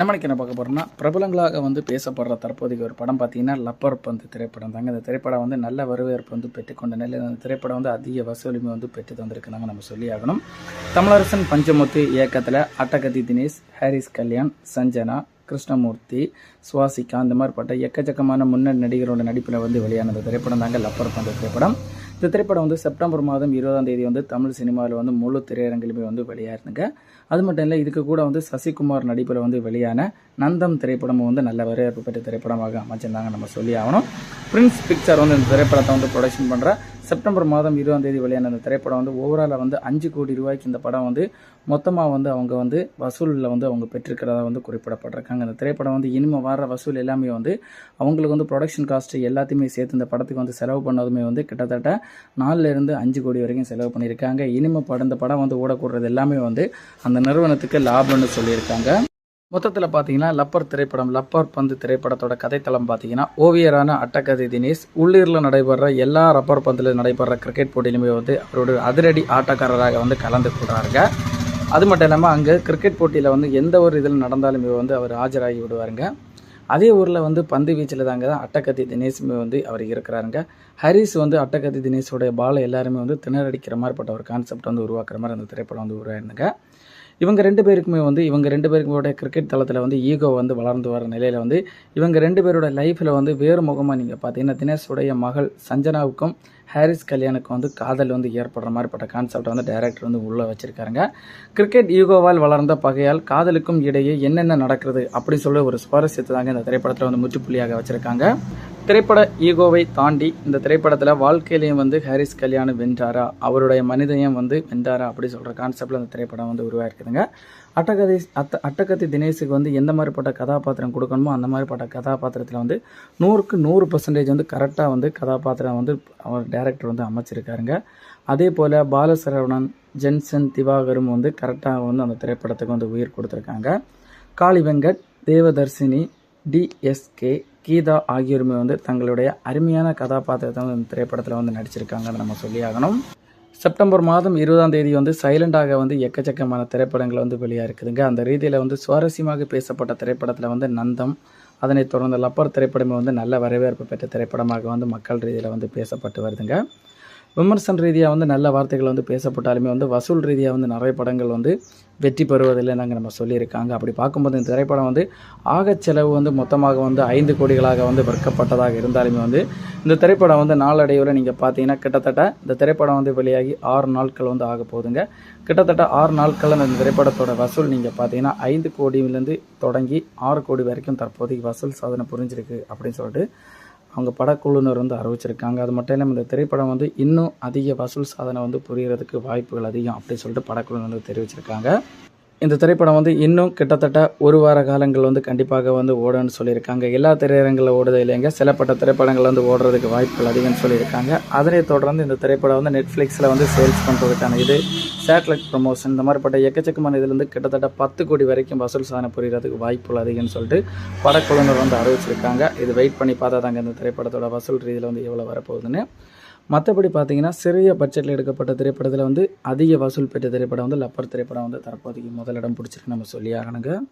நம்மளுக்கு என்ன பார்க்க போகிறோம்னா பிரபலங்களாக வந்து பேசப்படுற தற்போதைய ஒரு படம் பார்த்தீங்கன்னா லப்பர் பந்து திரைப்படம் தாங்க. இந்த திரைப்படம் வந்து நல்ல வரவேற்பு வந்து பெற்றுக்கொண்ட நிலையில் அந்த திரைப்படம் வந்து அதிக வசூலிமை வந்து பெற்று தந்திருக்குதாங்க நம்ம சொல்லி ஆகணும். தமிழரசன் பஞ்சமுத்து இயக்கத்தில் அட்டகதி தினேஷ் ஹாரிஸ் கல்யாண் சஞ்சனா கிருஷ்ணமூர்த்தி சுவாசிகா இந்த மாதிரிப்பட்ட எக்கச்சக்கமான முன்னணி நடிகரோட நடிப்பில் வந்து வெளியான அந்த திரைப்படம் தாங்க லப்பர் பந்து திரைப்படம். இந்த திரைப்படம் வந்து செப்டம்பர் மாதம் இருபதாம் தேதி வந்து தமிழ் சினிமாவில் வந்து முழு திரையரங்கிலுமே வந்து வெளியாயிருந்துங்க. அது மட்டும் இல்லை இதுக்கு கூட வந்து சசிகுமார் நடிப்பில் வந்து வெளியான நந்தம் திரைப்படமும் வந்து நல்ல வரவேற்பு பெற்ற திரைப்படமாக அமைச்சிருந்தாங்க நம்ம சொல்லி ஆகணும். பிரின்ஸ் பிக்சர் வந்து இந்த திரைப்படத்தை வந்து ப்ரொடக்ஷன் பண்ணுற செப்டம்பர் மாதம் இருபதாம் தேதி வெளியான அந்த திரைப்படம் வந்து ஓவராலாக வந்து அஞ்சு கோடி ரூபாய்க்கு இந்த படம் வந்து மொத்தமாக வந்து அவங்க வந்து வசூலில் வந்து அவங்க பெற்றிருக்கிறதா வந்து குறிப்பிடப்பட்டிருக்காங்க. இந்த திரைப்படம் வந்து இனிமேல் வர வசூல் எல்லாமே வந்து அவங்களுக்கு வந்து ப்ரொடக்ஷன் காஸ்ட் எல்லாத்தையுமே சேர்த்து இந்த படத்துக்கு வந்து செலவு பண்ணதுமே வந்து கிட்டத்தட்ட நாலுலேருந்து அஞ்சு கோடி வரைக்கும் செலவு பண்ணியிருக்காங்க. இனிமேல் படம் இந்த படம் வந்து ஓடக்கூடுறது எல்லாமே வந்து அந்த நிறுவனத்துக்கு லாபம்னு சொல்லியிருக்காங்க. மொத்தத்தில் பார்த்தீங்கன்னா லப்பர் திரைப்படம் லப்பர் பந்து திரைப்படத்தோட கதைத்தளம் பார்த்தீங்கன்னா ஓவியரான அட்டகதி தினேஷ் உள்ளூரில் நடைபெற எல்லா ரப்பர் பந்தில் நடைபெற கிரிக்கெட் போட்டியிலுமே வந்து அவரோட அதிரடி ஆட்டக்காரராக வந்து கலந்து கொள்கிறாருங்க அது மட்டும் இல்லாமல் அங்கே கிரிக்கெட் போட்டியில் வந்து எந்த ஒரு இதில் நடந்தாலுமே வந்து அவர் ஆஜராகி விடுவாருங்க. அதே ஊரில் வந்து பந்து வீச்சில் தாங்க தான் அட்டகத்தி தினேஷுமே வந்து அவர் இருக்கிறாருங்க. ஹரிஸ் வந்து அட்டகத்தி தினேஷோடைய பாலை எல்லாருமே வந்து திணறடிக்கிற மாதிரிப்பட்ட ஒரு கான்செப்ட் வந்து உருவாக்குற மாதிரி அந்த திரைப்படம் வந்து உருவாயிருந்துங்க. இவங்க ரெண்டு பேருக்குமே வந்து இவங்க ரெண்டு பேருக்குமே கிரிக்கெட் தளத்தில் வந்து ஈகோ வந்து வளர்ந்து வர நிலையில் வந்து இவங்க ரெண்டு பேரோட லைஃப்பில் வந்து வேறு முகமாக நீங்கள் பார்த்தீங்கன்னா தினேஷுடைய மகள் சஞ்சனாவுக்கும் ஹாரிஸ் கல்யாணுக்கும் வந்து காதல் வந்து ஏற்படுற மாதிரிப்பட்ட கான்செப்டை வந்து டைரக்டர் வந்து உள்ளே வச்சுருக்காருங்க. கிரிக்கெட் ஈகோவால் வளர்ந்த பகையால் காதலுக்கும் இடையே என்னென்ன நடக்கிறது அப்படின்னு சொல்லி ஒரு சுவாரஸ்யத்தை தாங்க இந்த திரைப்படத்தில் வந்து முற்றுப்புள்ளியாக வச்சுருக்காங்க. திரைப்பட ஈகோவை தாண்டி இந்த திரைப்படத்தில் வாழ்க்கையிலையும் வந்து ஹாரிஸ் கல்யாணம் வென்றாரா? அவருடைய மனிதனையும் வந்து வென்றாரா? அப்படி சொல்கிற கான்செப்டில் அந்த திரைப்படம் வந்து உருவாயிருக்குதுங்க. அட்டகதை அத்த அட்டகத்தி தினேஷுக்கு வந்து எந்த மாதிரிப்பட்ட கதாபாத்திரம் கொடுக்கணுமோ அந்த மாதிரிப்பட்ட கதாபாத்திரத்தில் வந்து நூறுக்கு நூறு பர்சன்டேஜ் வந்து கரெக்டாக வந்து கதாபாத்திரம் வந்து அவர் டேரக்டர் வந்து அமைச்சிருக்காருங்க. அதே போல் பாலசரவணன் ஜென்சன் திவாகரும் வந்து கரெக்டாக வந்து அந்த திரைப்படத்துக்கு வந்து உயிர் கொடுத்துருக்காங்க. காளி வெங்கட் தேவதர்சினி டிஎஸ்கே கீதா ஆகியோருமே வந்து தங்களுடைய அருமையான கதாபாத்திரத்தை வந்து இந்த திரைப்படத்தில் வந்து நடிச்சிருக்காங்கன்னு நம்ம சொல்லி ஆகணும் செப்டம்பர் மாதம் இருபதாம் தேதி வந்து சைலண்டாக வந்து எக்கச்சக்கமான திரைப்படங்கள் வந்து வெளியாக இருக்குதுங்க அந்த ரீதியில் வந்து சுவாரஸ்யமாக பேசப்பட்ட திரைப்படத்தில் வந்து நந்தம் அதனைத் தொடர்ந்து லப்பர் திரைப்படமே வந்து நல்ல வரவேற்பு பெற்ற திரைப்படமாக வந்து மக்கள் ரீதியில் வந்து பேசப்பட்டு வருதுங்க. விமர்சன ரீதியாக வந்து நல்ல வார்த்தைகள் வந்து பேசப்பட்டாலுமே வந்து வசூல் ரீதியாக வந்து நிறைய படங்கள் வந்து வெற்றி பெறுவதில்லை நாங்கள் நம்ம சொல்லியிருக்காங்க. அப்படி பார்க்கும்போது இந்த திரைப்படம் வந்து ஆகச் செலவு வந்து மொத்தமாக வந்து ஐந்து கோடிகளாக வந்து விற்கப்பட்டதாக இருந்தாலுமே வந்து இந்த திரைப்படம் வந்து நாளடைவில் நீங்கள் பார்த்தீங்கன்னா கிட்டத்தட்ட இந்த திரைப்படம் வந்து வெளியாகி ஆறு நாட்கள் வந்து ஆக போகுதுங்க. கிட்டத்தட்ட ஆறு நாட்கள் இந்த திரைப்படத்தோட வசூல் நீங்கள் பார்த்தீங்கன்னா ஐந்து கோடியிலேருந்து தொடங்கி ஆறு கோடி வரைக்கும் தற்போதைக்கு வசூல் சாதனை புரிஞ்சிருக்கு அப்படின்னு சொல்லிட்டு அவங்க படக்குழுவினர் வந்து அறிவிச்சிருக்காங்க. அது மட்டும் இல்லாமல் இந்த திரைப்படம் வந்து இன்னும் அதிக வசூல் சாதனை வந்து புரியறதுக்கு வாய்ப்புகள் அதிகம் அப்படின்னு சொல்லிட்டு படக்குழுவினர் வந்து தெரிவிச்சிருக்காங்க. இந்த திரைப்படம் வந்து இன்னும் கிட்டத்தட்ட ஒரு வார காலங்கள் வந்து கண்டிப்பாக வந்து ஓடும்னு சொல்லியிருக்காங்க. எல்லா திரையரங்களில் ஓடுது இல்லைங்க. சிலப்பட்ட திரைப்படங்கள் வந்து ஓடுறதுக்கு வாய்ப்புகள் அதிகம்னு சொல்லியிருக்காங்க. அதனை தொடர்ந்து இந்த திரைப்படம் வந்து நெட்ஃப்ளிக்ஸில் வந்து சேல்ஸ் பண்ணுறதுக்கான இது சேட்டலைட் ப்ரொமோஷன் இந்த மாதிரிப்பட்ட எக்கச்சக்கமான இதுலேருந்து கிட்டத்தட்ட பத்து கோடி வரைக்கும் வசூல் சாதனை புரிகிறதுக்கு வாய்ப்புகள் அதிகம்னு சொல்லிட்டு படக்குழுவினர் வந்து அறிவிச்சிருக்காங்க. இது வெயிட் பண்ணி பார்த்தா தாங்க இந்த திரைப்படத்தோட வசூல் ரீதியில் வந்து எவ்வளோ வரப்போகுதுன்னு. மற்றபடி பார்த்தீங்கன்னா சிறிய பட்ஜெட்டில் எடுக்கப்பட்ட திரைப்படத்தில் வந்து அதிக வசூல் பெற்ற திரைப்படம் வந்து லப்பர் திரைப்படம் வந்து தற்போதைக்கு முதலிடம் பிடிச்சிருக்கு. நம்ம சொல்லி ஆகணுங்க.